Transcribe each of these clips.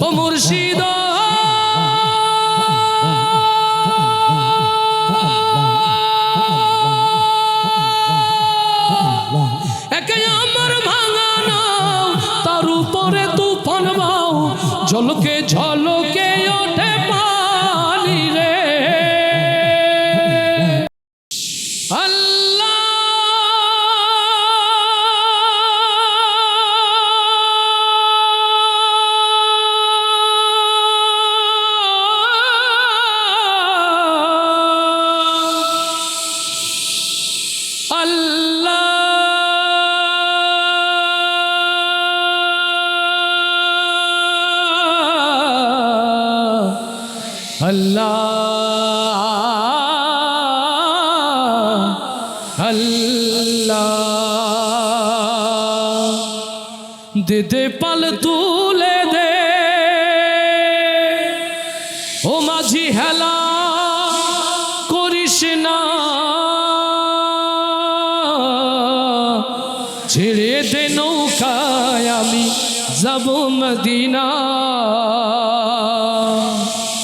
ও মুর্শিদ! আমার ভাঙা তার উপরে তুফান বাও ঝলকে ঝলকে আল্লাহ আল্লাহ আল্লাহ দে দে পাল তুলে দে। ও মাঝি হেলা করিস না।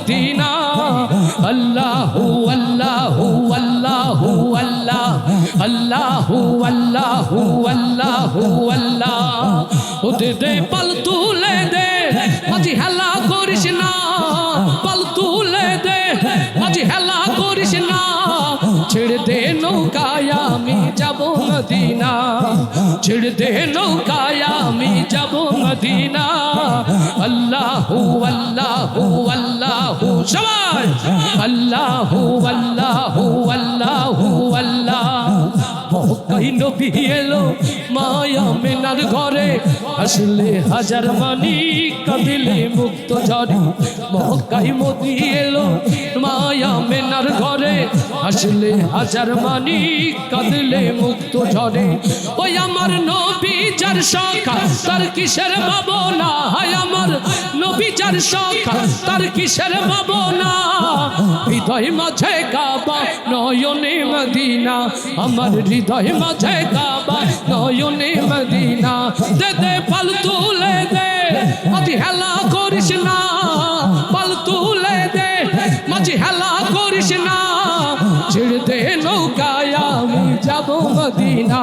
মদিনা। আল্লাহ আল্লাহ আল্লাহ আল্লাহ। আল্লাহ আল্লাহ আল্লাহ আল্লাহ। ও দে দে পাল তুলে দে ছেড়ে দে নৌকায় আমি যাব মদিনা। আল্লাহু আল্লাহু আল্লাহু সবাই। আল্লাহু আল্লাহু আল্লাহু আল্লাহ কই নবী এলো মায়া মেনার ঘরে আসলে হাজার মানি কাঁদিলে মুক্ত ঝরে মহকাই মোদি এলো, মায়া মেনার ঘরে আসলে হাজার মানি কাঁদিলে মুক্ত ঝরে ওই আমার নবী যার সখা তার কিসের ভাবনা? হায় আমার নবী যার সখা তার কিসের ভাবনা? হৃদয় মাঝে কাবা, নয়নে মদিনা। আমার হৃদয় মাঝে কাবা, নয়নে মদিনা। দে দে, পাল তুলে দে, মাঝি হেলা করিস না। পাল তুলে দে, মাঝি হেলা করিস না। ছেড়ে দে নৌকায় আমি যাব মদিনা।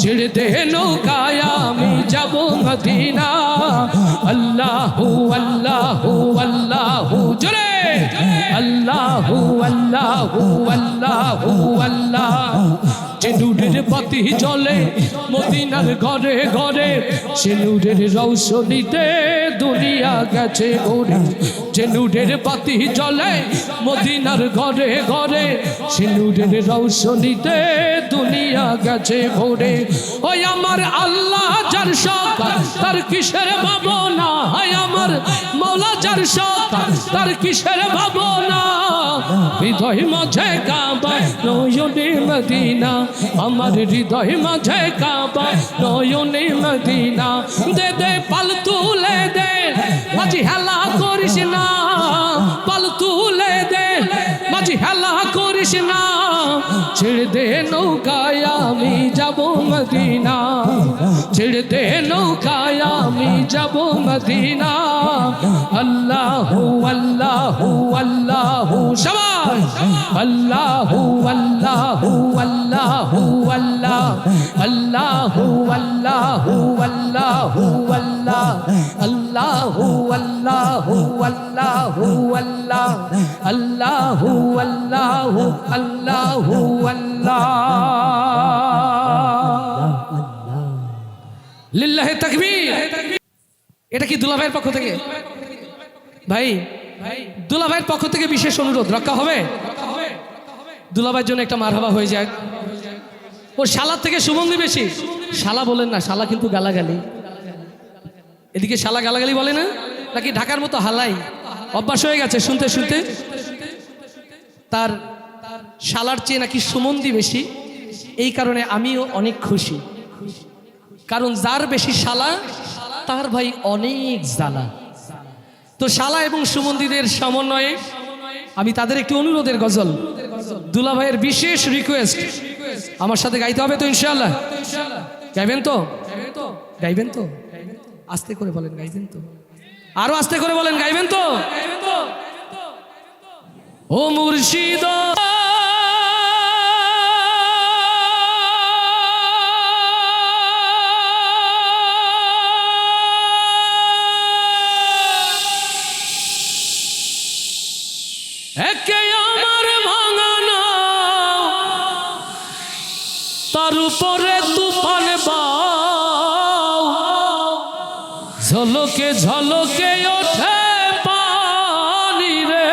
ছেড়ে দে নৌকায় আমি যাব মদিনা। আল্লাহু আল্লাহু আল্লাহু, জোরে আল্লাহু আল্লাহু আল্লাহু, আল্লাহ। যে নূরের বাতি জ্বলে মদিনার ঘরে ঘরে। সে নূরের রৌশনীতে দুনিয়া গেছে ঘুরে যে নূরের বাতি জ্বলে মদিনার ঘরে ঘরে। সে নূরের রৌশনীতে দুনিয়া গেছে ভরে। ওই আমার আল্লাহ, যার সকাল তার কিসের ভাবনা? হয় আমার মৌলা যার সকাল তার কিসের ভাবনা? হৃদয় মাঝে কাবা, নয়নে মদিনা। আমার হৃদয় মাঝে কাবা, নয়নে মদিনা। দে দে, পাল তুলে দে। মাঝি হেলা করিস না। ছেড়ে দে নৌকায় আমি যাব মদিনা ছেড়ে দে নৌকায় আমি যাব মদিনা আল্লাহু আল্লাহু আল্লাহু সবাই আল্লাহু আল্লাহু আল্লাহু আল্লাহ আল্লাহু আল্লাহু আল্লাহু আল্লাহ আল্লাহু আল্লাহু আল্লাহু আল্লাহ আল্লাহু আল্লাহু লিল্লাহে তাকবীর। এটা কি দুলাভাইয়ের পক্ষ থেকে? ভাই ভাই দুলাভাইয়ের পক্ষ থেকে বিশেষ অনুরোধ, রক্ষা হবে? দুলাভাইয়ের জন্য একটা মারহাবা হয়ে যায়। ও শালার থেকে সুগন্ধি বেশি। শালা বলেন না, শালা কিন্তু গালাগালি। এদিকে শালা গালাগালি বলে না? নাকি ঢাকার মতো হালাই? অভ্যাস হয়ে গেছে শুনতে শুনতে? তার শালার চেয়ে নাকি সুমন্দি বেশি? এই কারণে আমিও অনেক খুশি। কারণ যার বেশি শালা, তার ভাই অনেক জ্বালা। তো শালা এবং সুমন্দিদের সমন্বয়ে আমি তাদের একটি অনুরোধের গজল দুলা ভাইয়ের বিশেষ রিকোয়েস্ট আমার সাথে গাইতে হবে তো ইনশাল্লাহ গাইবেন তো? গাইবেন তো? আস্তে করে বলেন, গাইবেন তো? আরও আস্তে করে বলেন, গাইবেন তো? ও মুর্শিদ! ঝলকে ঝলকে ওঠে পানি রে।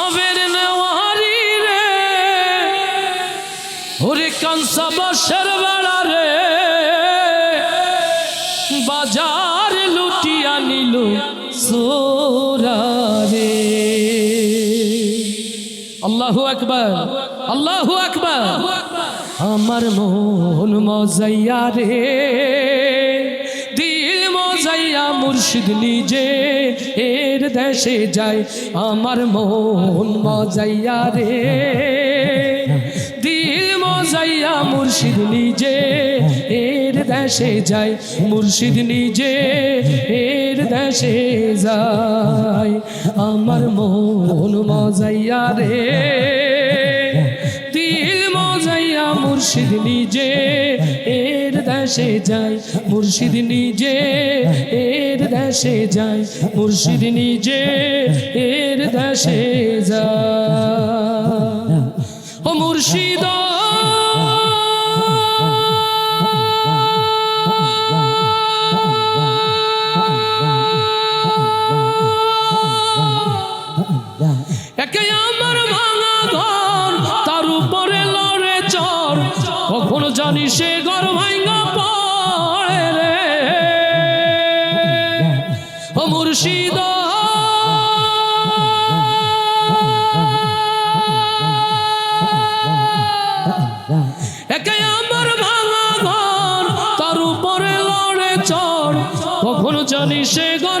আবের নেওয়ারি রে ওরে কাঁসা বসের বেড়া রে। বাজার লুটিয়া নিল সোরারে আল্লাহু আকবার আল্লাহু আকবার। আমার মন মজাইয়া রে, দিল মজাইয়া মুর্শিদ নিজে, এর দেশে যায় আমার মন মজাইয়া রে। দিল মজাইয়া মুর্শিদ নিজে, এর দেশে যায় মুর্শিদ নিজে, এর দেশে যায় আমার মন মজাইয়া রে। মুর্শিদ নিজে, এর দেশে যায়। মুর্শিদ নিজে, এর দেশে যায়। মুর্শিদ নিজে, এর দেশে যায়। ও মুর্শিদ! জানি সে ঘর ভাঙা পড়ে রে। ও মুর্শিদ। আমার ভাঙা ঘর, তার উপরে লড়ে চড়। কখনো জানি সে ঘর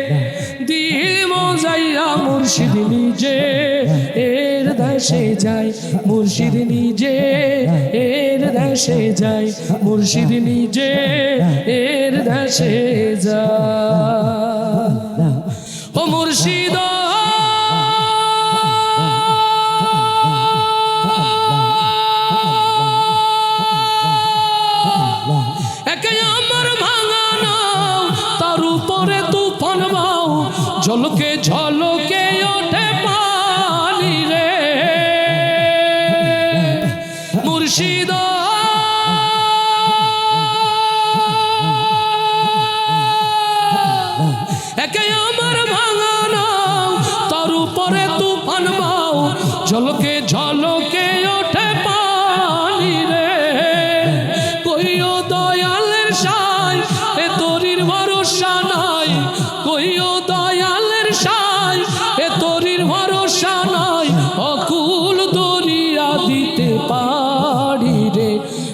মজাইয়া মুর্শিদ নিজে, এর দেশে যায়। মুর্শিদ নিজে, এর দেশে যায়। মুর্শিদ নিজে, এর দেশে যায়। ঝলকে ঝলকে ওঠে পানি রে। মুর্শিদ একে আমার ভাঙানো তার উপরে তুফান ঝলকে ঝলকে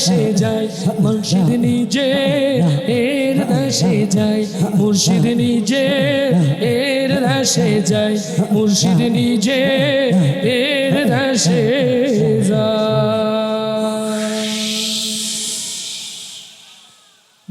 দেশে যাই মুর্শিদ নিজে, এর দেশে যাই মুর্শিদ নিজে, এর দেশে যাই মুর্শিদ নিজে, এর দেশে যাই